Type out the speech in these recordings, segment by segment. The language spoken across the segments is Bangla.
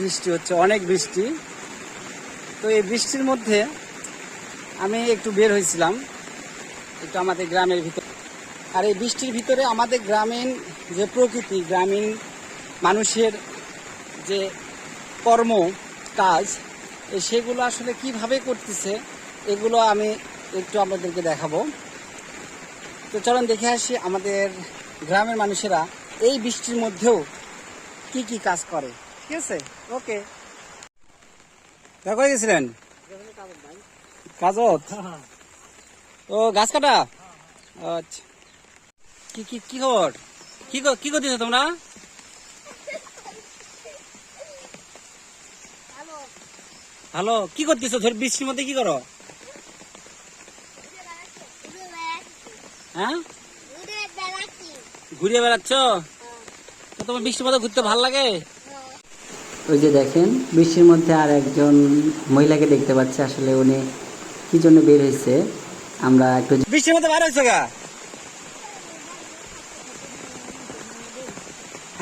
বৃষ্টি হচ্ছে, অনেক বৃষ্টি। তো এই বৃষ্টির মধ্যে আমি একটু বের হয়েছিলাম, একটু আমাদের গ্রামের ভিতরে। আর এই বৃষ্টির ভিতরে আমাদের গ্রামীণ যে প্রকৃতি, গ্রামীণ মানুষের যে কর্ম কাজ সেগুলো আসলে কীভাবে করতেছে, এগুলো আমি একটু আপনাদেরকে দেখাবো। তো চলুন দেখে আসি আমাদের গ্রামের মানুষেরা এই বৃষ্টির মধ্যেও কি কি কাজ করে। ঠিক আছে? ওকে কই গেছিলেন কাজত ও গাছ কাটা? আচ্ছা। কি কি কি খবর? কি কি করতেছো তোমরা? হ্যালো কি করতেছো? ধর বৃষ্টির মধ্যে কি করো? হ্যাঁ? ঘুরিয়ে বেড়াচ্ছ? তোমার বৃষ্টির মধ্যে ঘুরতে ভালো লাগে? ওই যে দেখেন, বৃষ্টির মধ্যে আর একজন মহিলাকে দেখতে পাচ্ছি, আসলে উনি কি জন্য বের হয়েছে, আমরা একটু বৃষ্টির মধ্যে বার হয়েছে গা?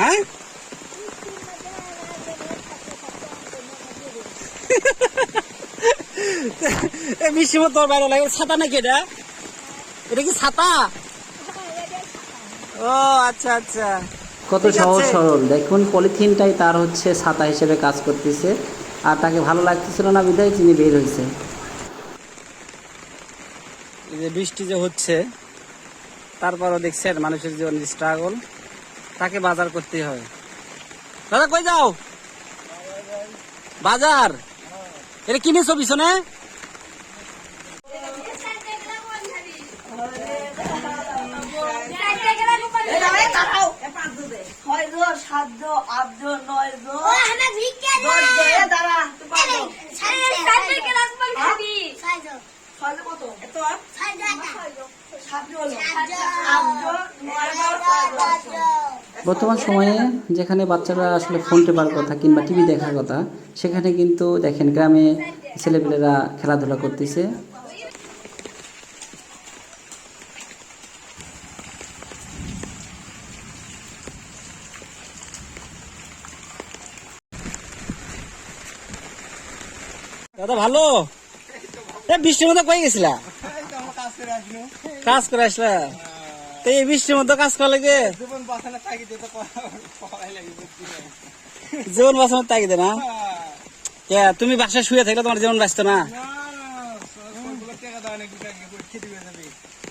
হ্যাঁ? বৃষ্টির মধ্যে বাইরে লাগে ছাতা নাকি এটা? এটা কি ছাতা? ও আচ্ছা আচ্ছা। কত সহজ সরল। দেখুন পলিথিনটাই তার হচ্ছে ছাতা হিসেবে কাজ করতেছে। আর তাকে ভালো লাগতেছিল না বিধায় তিনি বের হয়েছে এই যে বৃষ্টি যে হচ্ছে তারপরও দেখছেন মানুষের জীবন স্ট্রাগল তাকে বাজার করতেই হয়। দাদা কই যাও? বাজার? এটা কিনেছো পিছনে? নয় দাঁড়া কত? এত দশ জো বর্তমান সময়ে যেখানে বাচ্চারা আসলে ফোন টেপার কথা কিংবা টিভি দেখার কথা সেখানে কিন্তু দেখেন গ্রামে ছেলেপেলেরা খেলাধুলা করতেছে। দাদা, ভালো? বৃষ্টির মধ্যে কয়ে গেছিলা? কাজ করে আসলা? তো, এই বৃষ্টির মধ্যে কাজ করা লাগে? জীবন বাঁচানোর তাগিদে না? তুমি বাসায় শুয়ে থাকলে তোমার জীবন বাঁচতো না?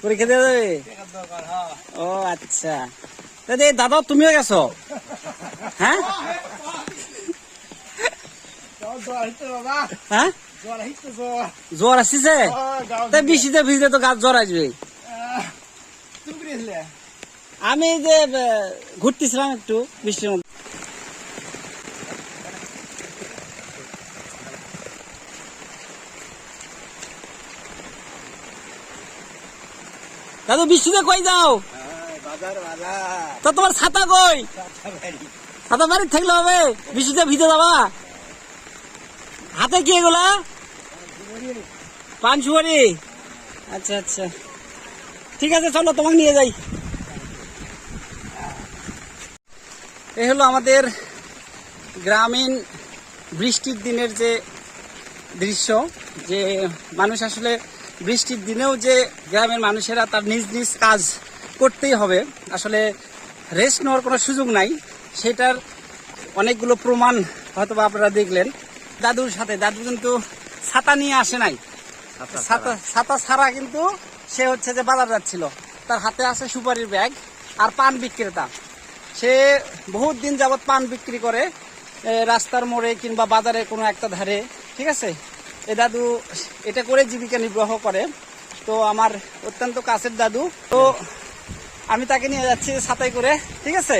পরীক্ষা দিয়ে যাবে? ও আচ্ছা। দাদা, তুমিও গেছো? হ্যাঁ? হ্যাঁ? জ্বর আসছে? তাই বৃষ্টিতে ভিজলে তো গাছ জ্বর আসবে। আমি যে ঘুরতেছিলাম একটু বৃষ্টির মধ্যে। দাদু বৃষ্টিতে কই যাও? তো তোমার ছাতা কই? ছাতা বাড়ি। থাকলে হবে। বৃষ্টিতে ভিজে যাবা। হাতে কি এগুলা? পান সুপারি? আচ্ছা আচ্ছা। ঠিক আছে, চলো, তোমাকে নিয়ে যাই। এ হলো আমাদের গ্রামীণ বৃষ্টির দিনের যে দৃশ্য, যে মানুষ আসলে বৃষ্টির দিনেও যে গ্রামের মানুষেরা তার নিজ নিজ কাজ করতেই হবে। আসলে রেস্ট নেওয়ার কোনো সুযোগ নাই। সেটার অনেকগুলো প্রমাণ হয়তো আপনারা দেখলেন। দাদুর সাথে। দাদু কিন্তু ছাতা নিয়ে আসে নাই। ছাতা ছাতা ছাড়া কিন্তু সে হচ্ছে যে বাজার যাচ্ছিল। তার হাতে আছে সুপারির ব্যাগ আর পান বিক্রেতা। সে বহুত দিন যাবত পান বিক্রি করে রাস্তার মোড়ে কিংবা বাজারে কোনো একটা ধারে ঠিক আছে? এ দাদু এটা করে জীবিকা নির্বাহ করে। তো আমার অত্যন্ত কাছের দাদু। তো আমি তাকে নিয়ে যাচ্ছি ছাতাই করে ঠিক আছে?